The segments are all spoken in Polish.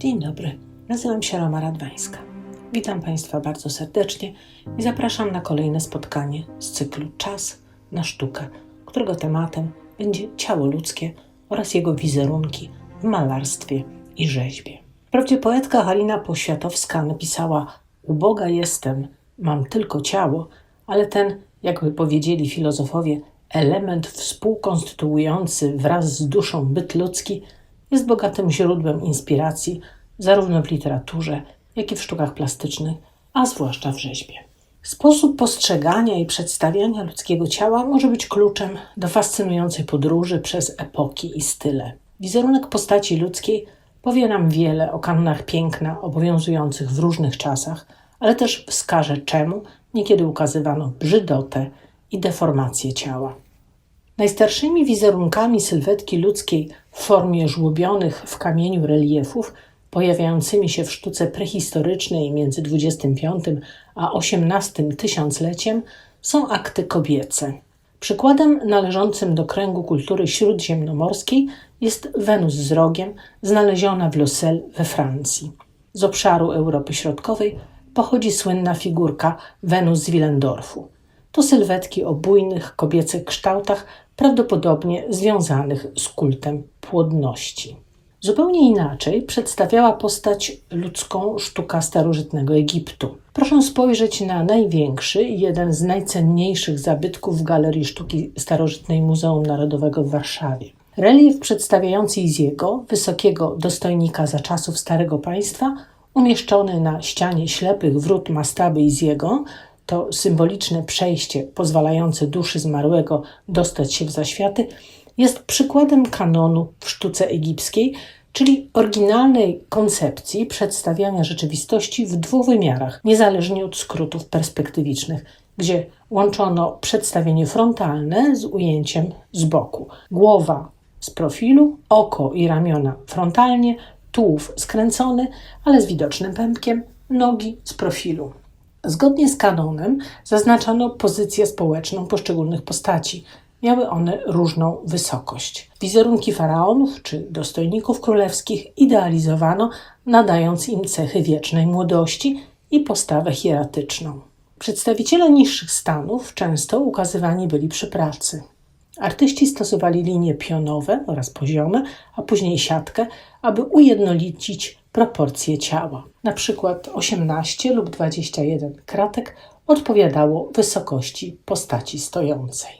Dzień dobry, nazywam się Roma Radwańska. Witam Państwa bardzo serdecznie i zapraszam na kolejne spotkanie z cyklu Czas na sztukę, którego tematem będzie ciało ludzkie oraz jego wizerunki w malarstwie i rzeźbie. Wprawdzie poetka Halina Poświatowska napisała Uboga jestem, mam tylko ciało, ale ten, jakby powiedzieli filozofowie, element współkonstytuujący wraz z duszą byt ludzki jest bogatym źródłem inspiracji zarówno w literaturze, jak i w sztukach plastycznych, a zwłaszcza w rzeźbie. Sposób postrzegania i przedstawiania ludzkiego ciała może być kluczem do fascynującej podróży przez epoki i style. Wizerunek postaci ludzkiej powie nam wiele o kanonach piękna obowiązujących w różnych czasach, ale też wskaże czemu niekiedy ukazywano brzydotę i deformację ciała. Najstarszymi wizerunkami sylwetki ludzkiej w formie żłobionych w kamieniu reliefów, pojawiającymi się w sztuce prehistorycznej między XXV a XVIII tysiącleciem, są akty kobiece. Przykładem należącym do kręgu kultury śródziemnomorskiej jest Wenus z rogiem, znaleziona w Lucelle we Francji. Z obszaru Europy Środkowej pochodzi słynna figurka Wenus z Willendorfu. To sylwetki o bujnych kobiecych kształtach, prawdopodobnie związanych z kultem płodności. Zupełnie inaczej przedstawiała postać ludzką sztuka starożytnego Egiptu. Proszę spojrzeć na największy i jeden z najcenniejszych zabytków w Galerii Sztuki Starożytnej Muzeum Narodowego w Warszawie. Relief przedstawiający Iziego, wysokiego dostojnika za czasów Starego Państwa, umieszczony na ścianie ślepych wrót mastaby Iziego, to symboliczne przejście pozwalające duszy zmarłego dostać się w zaświaty, jest przykładem kanonu w sztuce egipskiej, czyli oryginalnej koncepcji przedstawiania rzeczywistości w dwóch wymiarach, niezależnie od skrótów perspektywicznych, gdzie łączono przedstawienie frontalne z ujęciem z boku. Głowa z profilu, oko i ramiona frontalnie, tułów skręcony, ale z widocznym pępkiem, nogi z profilu. Zgodnie z kanonem zaznaczano pozycję społeczną poszczególnych postaci. Miały one różną wysokość. Wizerunki faraonów czy dostojników królewskich idealizowano, nadając im cechy wiecznej młodości i postawę hieratyczną. Przedstawiciele niższych stanów często ukazywani byli przy pracy. Artyści stosowali linie pionowe oraz poziome, a później siatkę, aby ujednolicić proporcje ciała. Na przykład 18 lub 21 kratek odpowiadało wysokości postaci stojącej.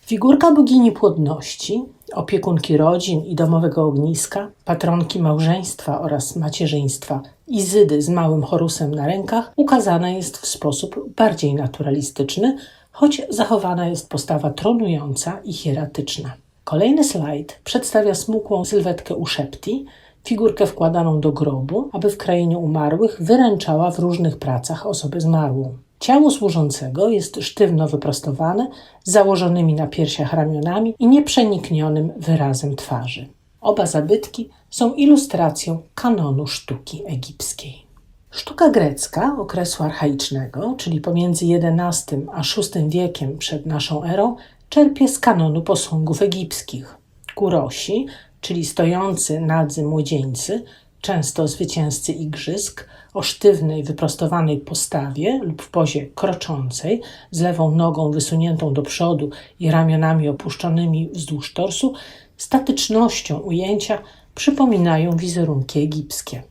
Figurka bogini płodności, opiekunki rodzin i domowego ogniska, patronki małżeństwa oraz macierzyństwa Izydy z małym chorusem na rękach ukazana jest w sposób bardziej naturalistyczny, choć zachowana jest postawa tronująca i hieratyczna. Kolejny slajd przedstawia smukłą sylwetkę uszepti, figurkę wkładaną do grobu, aby w krainie umarłych wyręczała w różnych pracach osobę zmarłą. Ciało służącego jest sztywno wyprostowane, z założonymi na piersiach ramionami i nieprzeniknionym wyrazem twarzy. Oba zabytki są ilustracją kanonu sztuki egipskiej. Sztuka grecka okresu archaicznego, czyli pomiędzy XI a VI wiekiem przed naszą erą, czerpie z kanonu posągów egipskich. Kurosi, czyli stojący nadzy młodzieńcy, często zwycięzcy igrzysk, o sztywnej, wyprostowanej postawie lub w pozie kroczącej, z lewą nogą wysuniętą do przodu i ramionami opuszczonymi wzdłuż torsu, statycznością ujęcia przypominają wizerunki egipskie.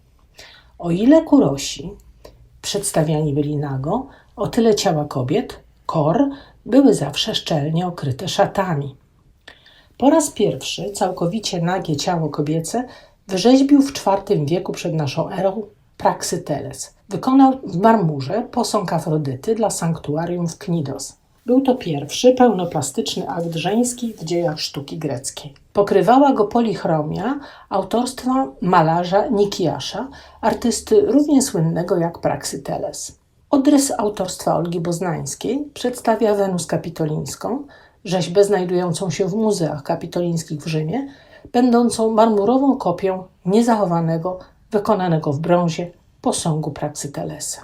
O ile kurosi przedstawiani byli nago, o tyle ciała kobiet, kor, były zawsze szczelnie okryte szatami. Po raz pierwszy całkowicie nagie ciało kobiece wyrzeźbił w IV wieku przed naszą erą Praxyteles. Wykonał w marmurze posąg Afrodyty dla sanktuarium w Knidos. Był to pierwszy pełnoplastyczny akt żeński w dziejach sztuki greckiej. Pokrywała go polichromia autorstwa malarza Nikiasza, artysty równie słynnego jak Praxyteles. Odrys autorstwa Olgi Boznańskiej przedstawia Wenus Kapitolińską, rzeźbę znajdującą się w muzeach kapitolińskich w Rzymie, będącą marmurową kopią niezachowanego, wykonanego w brązie posągu Praxytelesa.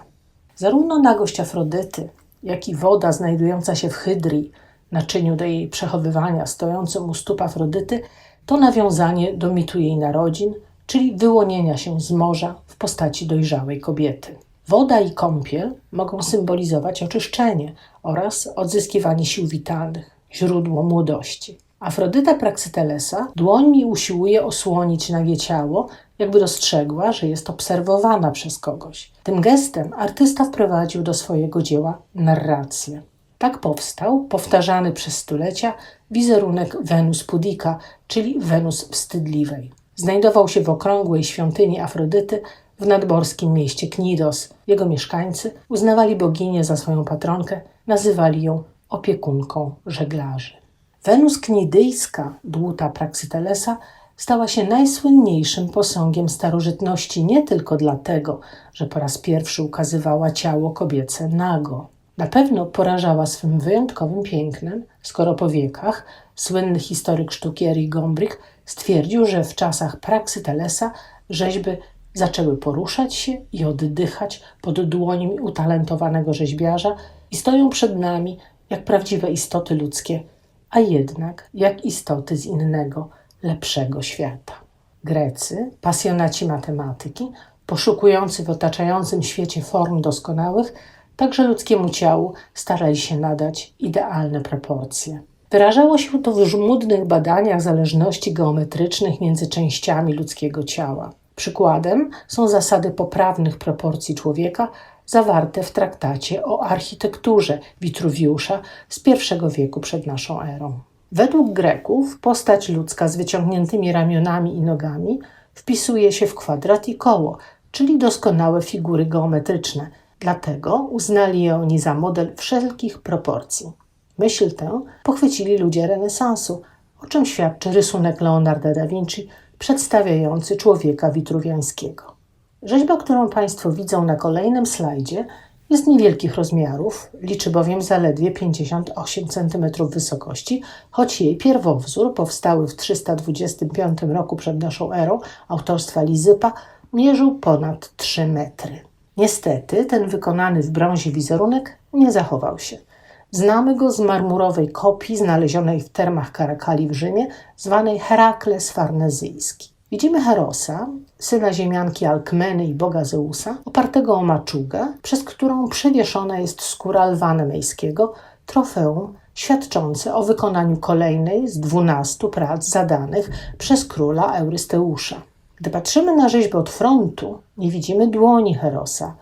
Zarówno nagość Afrodyty, jak i woda znajdująca się w hydrii, naczyniu do jej przechowywania stojącym u stóp Afrodyty, to nawiązanie do mitu jej narodzin, czyli wyłonienia się z morza w postaci dojrzałej kobiety. Woda i kąpiel mogą symbolizować oczyszczenie oraz odzyskiwanie sił witalnych, źródło młodości. Afrodyta Praxitelesa dłońmi usiłuje osłonić nagie ciało, jakby dostrzegła, że jest obserwowana przez kogoś. Tym gestem artysta wprowadził do swojego dzieła narrację. Tak powstał, powtarzany przez stulecia, wizerunek Wenus Pudika, czyli Wenus Wstydliwej. Znajdował się w okrągłej świątyni Afrodyty w nadmorskim mieście Knidos. Jego mieszkańcy uznawali boginię za swoją patronkę, nazywali ją opiekunką żeglarzy. Wenus Knidyjska, dłuta Praxitelesa, stała się najsłynniejszym posągiem starożytności nie tylko dlatego, że po raz pierwszy ukazywała ciało kobiece nago. Na pewno porażała swym wyjątkowym pięknem, skoro po wiekach słynny historyk sztuki Eric Gombrich stwierdził, że w czasach Praxitelesa rzeźby zaczęły poruszać się i oddychać pod dłońmi utalentowanego rzeźbiarza i stoją przed nami jak prawdziwe istoty ludzkie, a jednak jak istoty z innego, lepszego świata. Grecy, pasjonaci matematyki, poszukujący w otaczającym świecie form doskonałych, także ludzkiemu ciału starali się nadać idealne proporcje. Wyrażało się to w żmudnych badaniach zależności geometrycznych między częściami ludzkiego ciała. Przykładem są zasady poprawnych proporcji człowieka zawarte w traktacie o architekturze Witruwiusza z I wieku przed naszą erą. Według Greków postać ludzka z wyciągniętymi ramionami i nogami wpisuje się w kwadrat i koło, czyli doskonałe figury geometryczne. Dlatego uznali je oni za model wszelkich proporcji. Myśl tę pochwycili ludzie renesansu, o czym świadczy rysunek Leonarda da Vinci przedstawiający człowieka witruwiańskiego. Rzeźba, którą Państwo widzą na kolejnym slajdzie, jest niewielkich rozmiarów, liczy bowiem zaledwie 58 cm wysokości, choć jej pierwowzór, powstały w 325 roku przed naszą erą, autorstwa Lizypa, mierzył ponad 3 metry. Niestety, ten wykonany w brązie wizerunek nie zachował się. Znamy go z marmurowej kopii znalezionej w termach Karakali w Rzymie, zwanej Herakles Farnezyjski. Widzimy Herosa, syna ziemianki Alkmeny i boga Zeusa, opartego o maczugę, przez którą przewieszona jest skóra lwa trofeum świadczące o wykonaniu kolejnej z dwunastu prac zadanych przez króla Eurysteusza. Gdy patrzymy na rzeźbę od frontu, nie widzimy dłoni Herosa,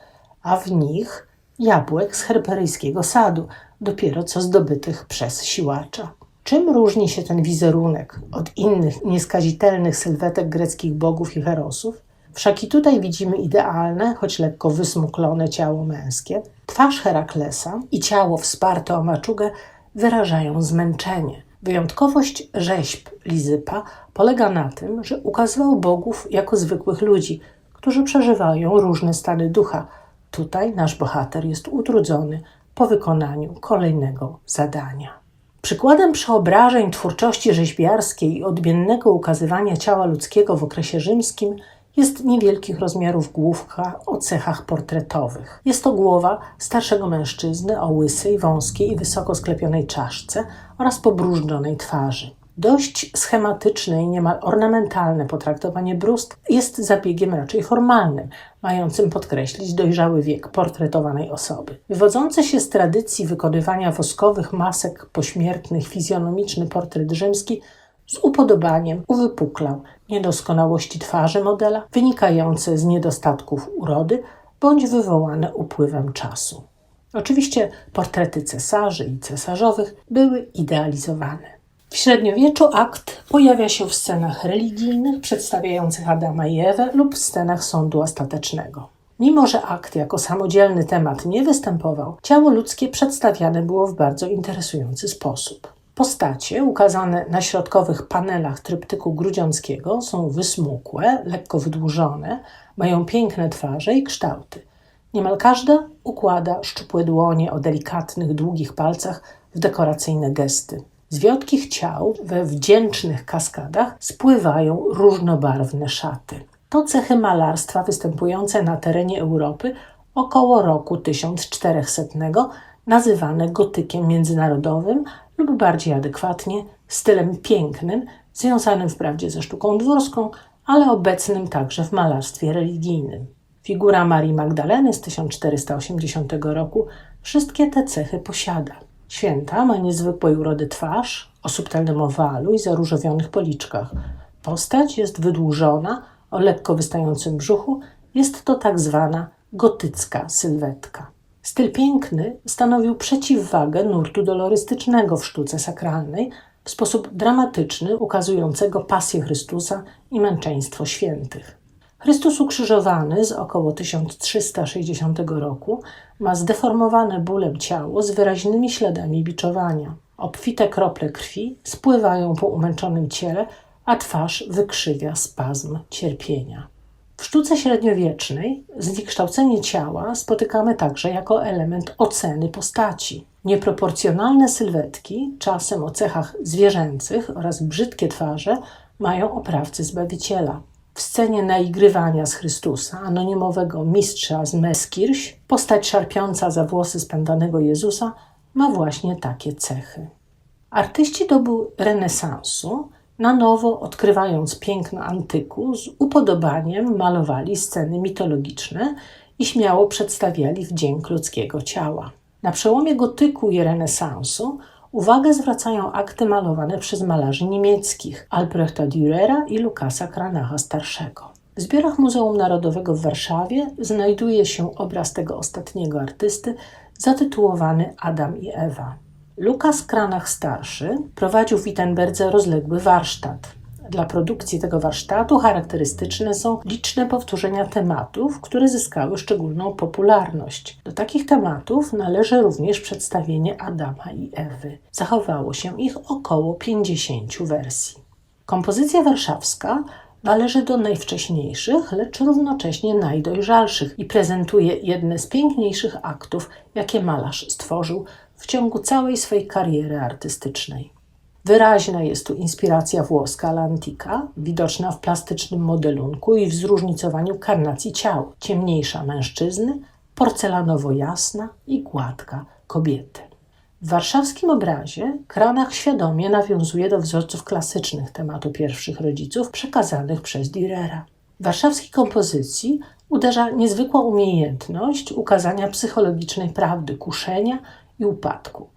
a w nich jabłek z herperyjskiego sadu, dopiero co zdobytych przez siłacza. Czym różni się ten wizerunek od innych nieskazitelnych sylwetek greckich bogów i herosów? Wszak i tutaj widzimy idealne, choć lekko wysmuklone ciało męskie. Twarz Heraklesa i ciało wsparte o maczugę wyrażają zmęczenie. Wyjątkowość rzeźb Lizypa polega na tym, że ukazywał bogów jako zwykłych ludzi, którzy przeżywają różne stany ducha. Tutaj nasz bohater jest utrudzony po wykonaniu kolejnego zadania. Przykładem przeobrażeń twórczości rzeźbiarskiej i odmiennego ukazywania ciała ludzkiego w okresie rzymskim jest niewielkich rozmiarów główka o cechach portretowych. Jest to głowa starszego mężczyzny o łysej, wąskiej i wysoko sklepionej czaszce oraz pobróżdżonej twarzy. Dość schematyczne i niemal ornamentalne potraktowanie brust jest zabiegiem raczej formalnym, mającym podkreślić dojrzały wiek portretowanej osoby. Wywodzący się z tradycji wykonywania woskowych masek pośmiertnych fizjonomiczny portret rzymski z upodobaniem uwypuklał niedoskonałości twarzy modela wynikające z niedostatków urody bądź wywołane upływem czasu. Oczywiście portrety cesarzy i cesarzowych były idealizowane. W średniowieczu akt pojawia się w scenach religijnych przedstawiających Adama i Ewę lub w scenach sądu ostatecznego. Mimo, że akt jako samodzielny temat nie występował, ciało ludzkie przedstawiane było w bardzo interesujący sposób. Postacie ukazane na środkowych panelach tryptyku grudziąckiego są wysmukłe, lekko wydłużone, mają piękne twarze i kształty. Niemal każda układa szczupłe dłonie o delikatnych, długich palcach w dekoracyjne gesty. Z wiotkich ciał we wdzięcznych kaskadach spływają różnobarwne szaty. To cechy malarstwa występujące na terenie Europy około roku 1400, nazywane gotykiem międzynarodowym lub bardziej adekwatnie stylem pięknym, związanym wprawdzie ze sztuką dworską, ale obecnym także w malarstwie religijnym. Figura Marii Magdaleny z 1480 roku wszystkie te cechy posiada. Święta ma niezwykłej urody twarz, o subtelnym owalu i zaróżowionych policzkach. Postać jest wydłużona, o lekko wystającym brzuchu, jest to tak zwana gotycka sylwetka. Styl piękny stanowił przeciwwagę nurtu dolorystycznego w sztuce sakralnej, w sposób dramatyczny ukazującego pasję Chrystusa i męczeństwo świętych. Chrystus ukrzyżowany z około 1360 roku ma zdeformowane bólem ciało z wyraźnymi śladami biczowania. Obfite krople krwi spływają po umęczonym ciele, a twarz wykrzywia spazm cierpienia. W sztuce średniowiecznej zniekształcenie ciała spotykamy także jako element oceny postaci. Nieproporcjonalne sylwetki, czasem o cechach zwierzęcych oraz brzydkie twarze, mają oprawcy Zbawiciela. W scenie naigrywania z Chrystusa, anonimowego mistrza z Meskirś, postać szarpiąca za włosy spędanego Jezusa ma właśnie takie cechy. Artyści dobu renesansu na nowo odkrywając piękno antyku, z upodobaniem malowali sceny mitologiczne i śmiało przedstawiali wdzięk ludzkiego ciała. Na przełomie gotyku i renesansu uwagę zwracają akty malowane przez malarzy niemieckich Albrechta Dürera i Lukasa Kranacha starszego. W zbiorach Muzeum Narodowego w Warszawie znajduje się obraz tego ostatniego artysty zatytułowany Adam i Ewa. Lukas Kranach starszy prowadził w Wittenberdze rozległy warsztat. Dla produkcji tego warsztatu charakterystyczne są liczne powtórzenia tematów, które zyskały szczególną popularność. Do takich tematów należy również przedstawienie Adama i Ewy. Zachowało się ich około 50 wersji. Kompozycja warszawska należy do najwcześniejszych, lecz równocześnie najdojrzalszych i prezentuje jedne z piękniejszych aktów, jakie malarz stworzył w ciągu całej swej kariery artystycznej. Wyraźna jest tu inspiracja włoska l'antica, widoczna w plastycznym modelunku i w zróżnicowaniu karnacji ciał, ciemniejsza mężczyzny, porcelanowo jasna i gładka kobiety. W warszawskim obrazie Kranach świadomie nawiązuje do wzorców klasycznych tematu pierwszych rodziców przekazanych przez Dürera. W warszawskiej kompozycji uderza niezwykła umiejętność ukazania psychologicznej prawdy kuszenia i upadku.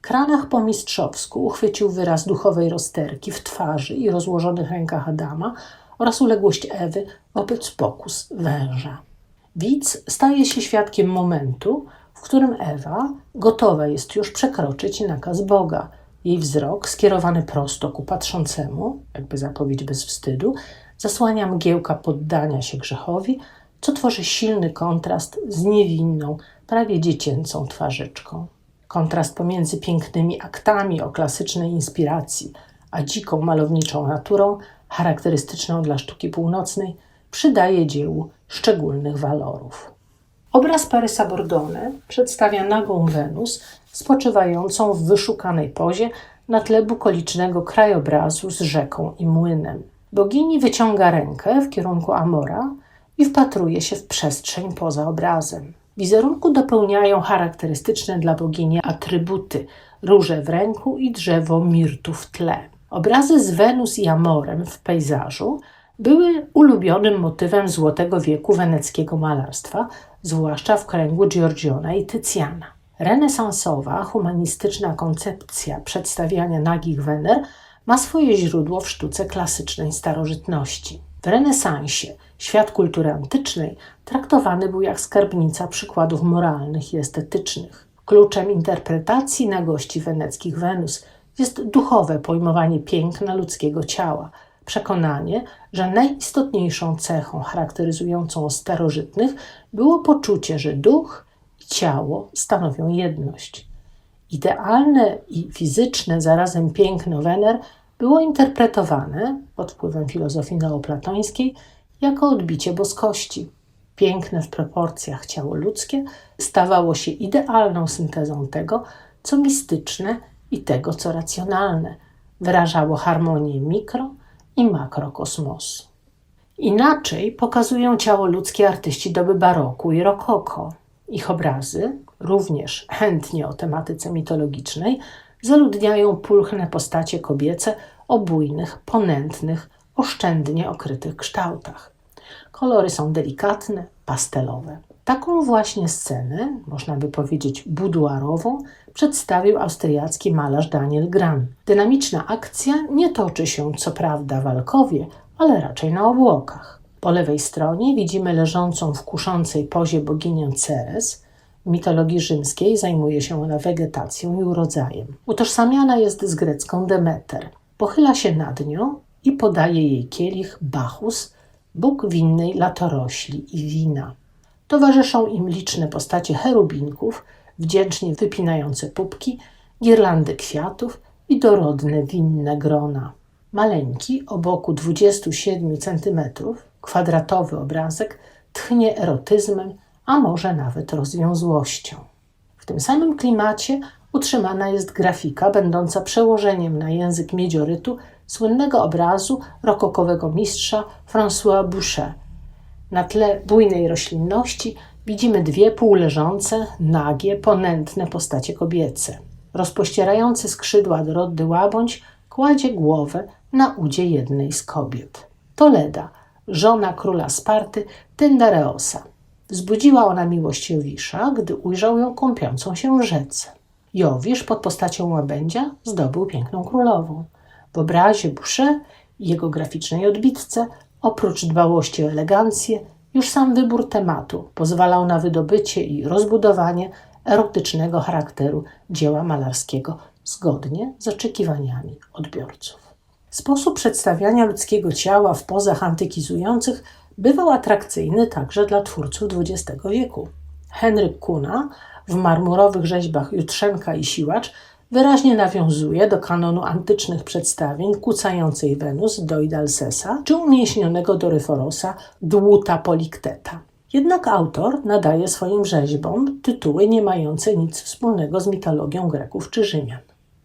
Kranach po mistrzowsku uchwycił wyraz duchowej rozterki w twarzy i rozłożonych rękach Adama oraz uległość Ewy wobec pokus węża. Widz staje się świadkiem momentu, w którym Ewa gotowa jest już przekroczyć nakaz Boga. Jej wzrok, skierowany prosto ku patrzącemu, jakby zapowiedź bez wstydu, zasłania mgiełka poddania się grzechowi, co tworzy silny kontrast z niewinną, prawie dziecięcą twarzyczką. Kontrast pomiędzy pięknymi aktami o klasycznej inspiracji, a dziką malowniczą naturą, charakterystyczną dla sztuki północnej, przydaje dziełu szczególnych walorów. Obraz Parysa Bordone przedstawia nagą Wenus spoczywającą w wyszukanej pozie na tle bukolicznego krajobrazu z rzeką i młynem. Bogini wyciąga rękę w kierunku Amora i wpatruje się w przestrzeń poza obrazem. Wizerunku dopełniają charakterystyczne dla bogini atrybuty róże w ręku i drzewo mirtu w tle. Obrazy z Wenus i Amorem w pejzażu były ulubionym motywem złotego wieku weneckiego malarstwa, zwłaszcza w kręgu Giorgiona i Tycjana. Renesansowa, humanistyczna koncepcja przedstawiania nagich Wener ma swoje źródło w sztuce klasycznej starożytności. W renesansie świat kultury antycznej traktowany był jak skarbnica przykładów moralnych i estetycznych. Kluczem interpretacji nagości weneckich Wenus jest duchowe pojmowanie piękna ludzkiego ciała, przekonanie, że najistotniejszą cechą charakteryzującą starożytnych było poczucie, że duch i ciało stanowią jedność. Idealne i fizyczne zarazem piękno Wener było interpretowane pod wpływem filozofii neoplatońskiej jako odbicie boskości. Piękne w proporcjach ciało ludzkie stawało się idealną syntezą tego, co mistyczne i tego, co racjonalne. Wyrażało harmonię mikro i makrokosmosu. Inaczej pokazują ciało ludzkie artyści doby baroku i rokoko. Ich obrazy, również chętnie o tematyce mitologicznej, zaludniają pulchne postacie kobiece o bujnych, ponętnych, oszczędnie okrytych kształtach. Kolory są delikatne, pastelowe. Taką właśnie scenę, można by powiedzieć buduarową, przedstawił austriacki malarz Daniel Gran. Dynamiczna akcja nie toczy się co prawda w alkowie, ale raczej na obłokach. Po lewej stronie widzimy leżącą w kuszącej pozie boginię Ceres. W mitologii rzymskiej zajmuje się ona wegetacją i urodzajem. Utożsamiana jest z grecką Demeter. Pochyla się nad nią i podaje jej kielich Bacchus, bóg winnej latorośli i wina. Towarzyszą im liczne postacie cherubinków, wdzięcznie wypinające pupki, girlandy kwiatów i dorodne winne grona. Maleńki, o boku 27 cm, kwadratowy obrazek tchnie erotyzmem, a może nawet rozwiązłością. W tym samym klimacie utrzymana jest grafika będąca przełożeniem na język miedziorytu słynnego obrazu rokokowego mistrza François Boucher. Na tle bujnej roślinności widzimy dwie półleżące, nagie, ponętne postacie kobiece. Rozpościerający skrzydła dorodny łabędź kładzie głowę na udzie jednej z kobiet. Toleda, żona króla Sparty, Tyndareosa. Wzbudziła ona miłość Jowisza, gdy ujrzał ją kąpiącą się w rzece. Jowisz pod postacią łabędzia zdobył piękną królową. W obrazie Boucher i jego graficznej odbitce, oprócz dbałości o elegancję, już sam wybór tematu pozwalał na wydobycie i rozbudowanie erotycznego charakteru dzieła malarskiego zgodnie z oczekiwaniami odbiorców. Sposób przedstawiania ludzkiego ciała w pozach antykizujących bywał atrakcyjny także dla twórców XX wieku. Henryk Kuna w marmurowych rzeźbach Jutrzenka i Siłacz wyraźnie nawiązuje do kanonu antycznych przedstawień kucającej Wenus do Idalsesa czy umięśnionego Doryforosa Dłuta Polikteta. Jednak autor nadaje swoim rzeźbom tytuły nie mające nic wspólnego z mitologią Greków czy Rzymian.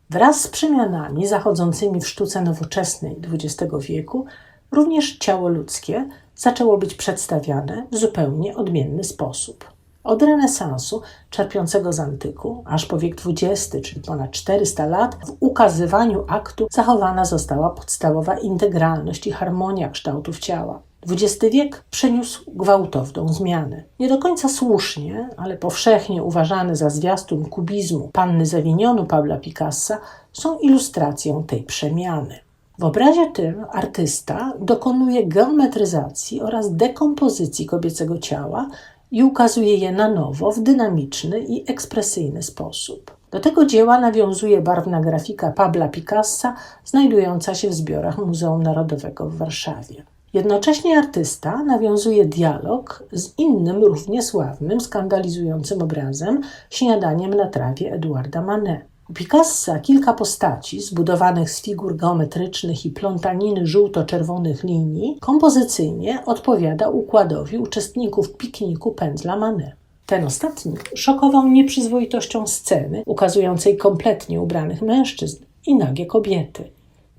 Wraz z przemianami zachodzącymi w sztuce nowoczesnej XX wieku, również ciało ludzkie zaczęło być przedstawiane w zupełnie odmienny sposób. Od renesansu, czerpiącego z antyku, aż po wiek XX, czyli ponad 400 lat, w ukazywaniu aktu zachowana została podstawowa integralność i harmonia kształtów ciała. XX wiek przyniósł gwałtowną zmianę. Nie do końca słusznie, ale powszechnie uważane za zwiastun kubizmu panny Zawinionu Pabla Picassa są ilustracją tej przemiany. W obrazie tym artysta dokonuje geometryzacji oraz dekompozycji kobiecego ciała i ukazuje je na nowo w dynamiczny i ekspresyjny sposób. Do tego dzieła nawiązuje barwna grafika Pabla Picassa, znajdująca się w zbiorach Muzeum Narodowego w Warszawie. Jednocześnie artysta nawiązuje dialog z innym, równie sławnym, skandalizującym obrazem Śniadaniem na trawie Eduarda Manet. U Picassa kilka postaci zbudowanych z figur geometrycznych i plątaniny żółto-czerwonych linii kompozycyjnie odpowiada układowi uczestników pikniku pędzla Manet. Ten ostatni szokował nieprzyzwoitością sceny ukazującej kompletnie ubranych mężczyzn i nagie kobiety.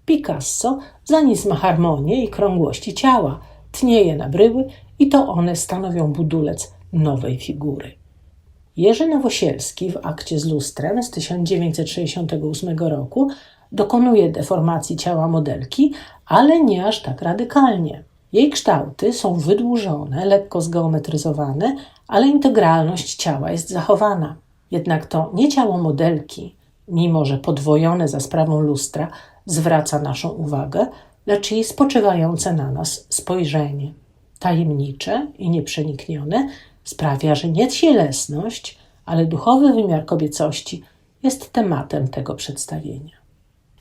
Picasso za nic ma harmonię i krągłości ciała, tnieje na bryły i to one stanowią budulec nowej figury. Jerzy Nowosielski w akcie z lustrem z 1968 roku dokonuje deformacji ciała modelki, ale nie aż tak radykalnie. Jej kształty są wydłużone, lekko zgeometryzowane, ale integralność ciała jest zachowana. Jednak to nie ciało modelki, mimo że podwojone za sprawą lustra, zwraca naszą uwagę, lecz jej spoczywające na nas spojrzenie. Tajemnicze i nieprzeniknione sprawia, że nie cielesność, ale duchowy wymiar kobiecości jest tematem tego przedstawienia.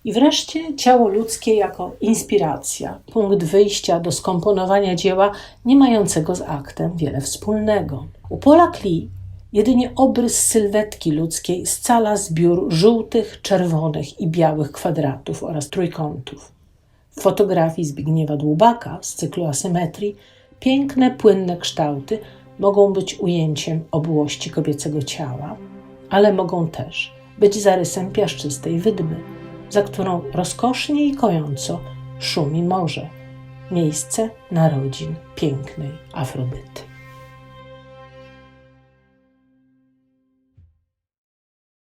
I wreszcie ciało ludzkie jako inspiracja, punkt wyjścia do skomponowania dzieła nie mającego z aktem wiele wspólnego. U Paula Klee jedynie obrys sylwetki ludzkiej scala zbiór żółtych, czerwonych i białych kwadratów oraz trójkątów. W fotografii Zbigniewa Dłubaka z cyklu asymetrii piękne, płynne kształty mogą być ujęciem obłości kobiecego ciała, ale mogą też być zarysem piaszczystej wydmy, za którą rozkosznie i kojąco szumi morze, miejsce narodzin pięknej Afrodyty.